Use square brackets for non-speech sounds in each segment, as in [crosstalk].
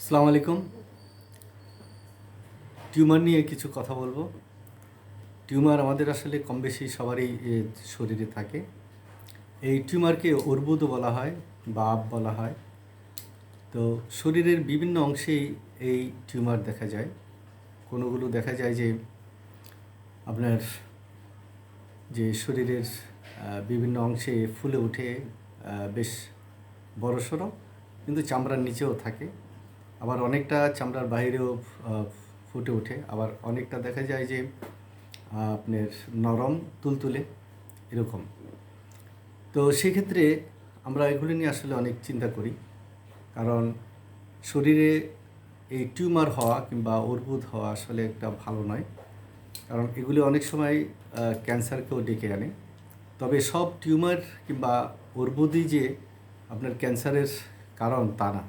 আসসালামু আলাইকুম টিউমার নিয়ে কিছু কথা বলব। টিউমার আমাদের আসলে কম বেশি সবারই শরীরে থাকে। এই টিউমারকে অর্বুদ বলা হয় বা আপ বলা হয়। তো শরীরের বিভিন্ন অংশেই এই টিউমার দেখা যায়। কোনোগুলো দেখা যায় যে আপনার যে শরীরের বিভিন্ন অংশে ফুলে উঠে বেশ বড়সড়, কিন্তু চামড়ার নিচেও থাকে। আবার অনেকটা চামড়ার বাইরেও ফুটে ওঠে। আবার অনেকটা দেখা যায় যে, আপনার নরম, তুলতুলে, এরকম। তো সেক্ষেত্রে আমরা এগুলি নিয়ে আসলে অনেক চিন্তা করি। কারণ শরীরে এই টিউমার হওয়া কিংবা অর্বুদ হওয়া আসলে একটা ভালো নয়। কারণ এগুলি অনেক সময় ক্যান্সারকেও ডেকে আনে। তবে সব টিউমার কিংবা অর্বুদই যে আপনার ক্যান্সারের কারণ তা না।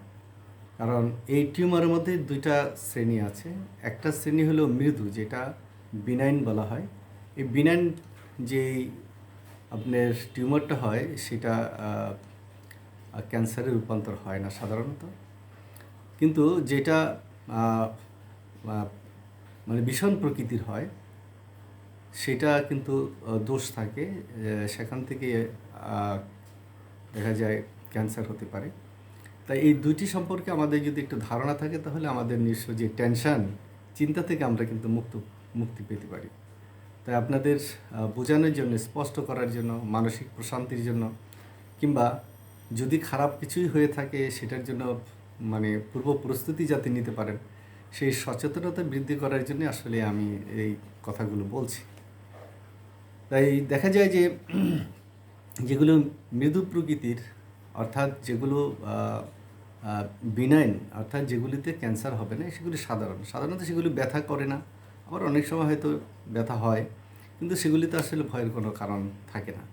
কারণ এই টিউমারের মধ্যে দুইটা শ্রেণি আছে। একটা শ্রেণি হলো মৃদু, যেটা বিনাইন বলা হয়। এই বিনাইন যে আপনার টিউমারটা হয়, সেটা ক্যান্সারে রূপান্তর হয় না সাধারণত। কিন্তু যেটা মানে ভীষণ প্রকৃতির হয়, সেটা কিন্তু দোষ থাকে। সেখান থেকে দেখা যায় ক্যান্সার হতে পারে। তাই এই দুইটি সম্পর্কে আমাদের যদি একটু ধারণা থাকে, তাহলে আমাদের নিজস্ব যে টেনশন, চিন্তা থেকে আমরা কিন্তু মুক্ত, মুক্তি পেতে পারি। তাই আপনাদের বোঝানোর জন্য, স্পষ্ট করার জন্য, মানসিক প্রশান্তির জন্য, কিংবা যদি খারাপ কিছুই হয়ে থাকে, সেটার জন্য মানে পূর্ব প্রস্তুতি যাতে নিতে পারেন, সেই সচেতনতা বৃদ্ধি করার জন্য আসলে আমি এই কথাগুলো বলছি। তাই দেখা যায় যে, [clears throat] যেগুলো মৃদু প্রকৃতির, অর্থাৎ যেগুলো বিনাইন অর্থাৎ যেগুলিতে ক্যান্সার হবে না, সেগুলি সাধারণ। সাধারণত সেগুলি ব্যথা করে না। আবার অনেক সময় হয়তো ব্যথা হয়, কিন্তু সেগুলিতে আসলে ভয়ের কোনো কারণ থাকে না।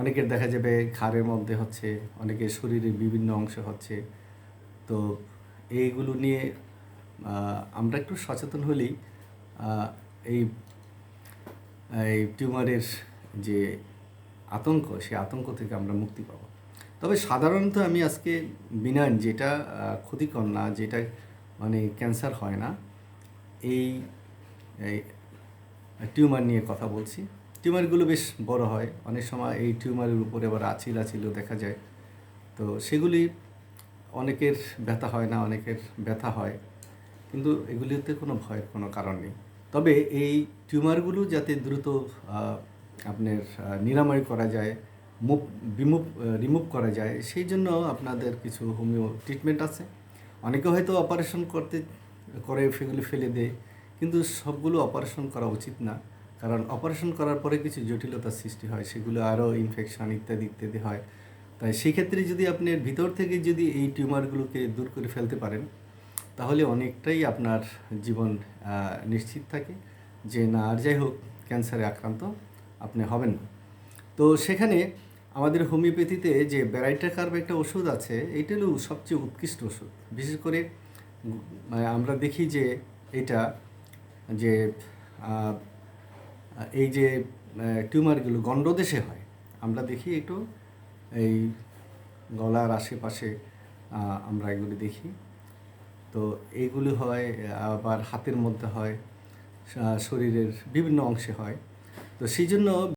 অনেকের দেখা যাবে ঘাড়ের মধ্যে হচ্ছে, অনেকের শরীরের বিভিন্ন অংশ হচ্ছে। তো এইগুলো নিয়ে আমরা একটু সচেতন হলেই এই এই টিউমারের যে আতঙ্ক, সেই আতঙ্ক থেকে আমরা মুক্তি পাব। তবে সাধারণত আমি আজকে বিনান, যেটা ক্ষতিকর না, যেটা মানে ক্যান্সার হয় না, এই টিউমার নিয়ে কথা বলছি। টিউমারগুলো বেশ বড় হয়। অনেক সময় এই টিউমারের উপরে আবার আছিল আছিলও দেখা যায়। তো সেগুলি অনেকের ব্যথা হয় না, অনেকের ব্যথা হয়। কিন্তু এগুলিতে কোনো ভয়ের কোনো কারণ নেই। তবে এই টিউমারগুলো যাতে দ্রুত আপনার নিরাময় করা যায় মুভ বিমুভ রিমুভ করা যায়। সেই জন্য আপনাদের কিছু হোমিও ট্রিটমেন্ট আছে। অনেকে হয়তো অপারেশন করতে, করে সেগুলি ফেলে দেয়, কিন্তু সবগুলো অপারেশন করা উচিত না। কারণ অপারেশন করার পরে কিছু জটিলতার সৃষ্টি হয়, সেগুলো আরও ইনফেকশন ইত্যাদি ইত্যাদি হয়। তাই সেক্ষেত্রে যদি আপনি ভিতর থেকে যদি এই টিউমারগুলোকে দূর করে ফেলতে পারেন, তাহলে অনেকটাই আপনার জীবন নিশ্চিত থাকে যে না, আর যাই হোক ক্যান্সারে আক্রান্ত আপনি হবেন না। তো সেখানে আমাদের হোমিওপ্যাথিতে যে ব্যারাইটা কার্ভ একটা ওষুধ আছে এটা হলো সবচেয়ে উৎকৃষ্ট ওষুধ। বিশেষ করে মানে আমরা দেখি যে এটা যে এই যে টিউমারগুলো গণ্ডদেশে হয়। আমরা দেখি একটু এই গলার আশেপাশে আমরা এগুলি দেখি। তো এইগুলি হয়, আবার হাতের মধ্যে হয় শরীরের বিভিন্ন অংশে হয়। তো সেই জন্য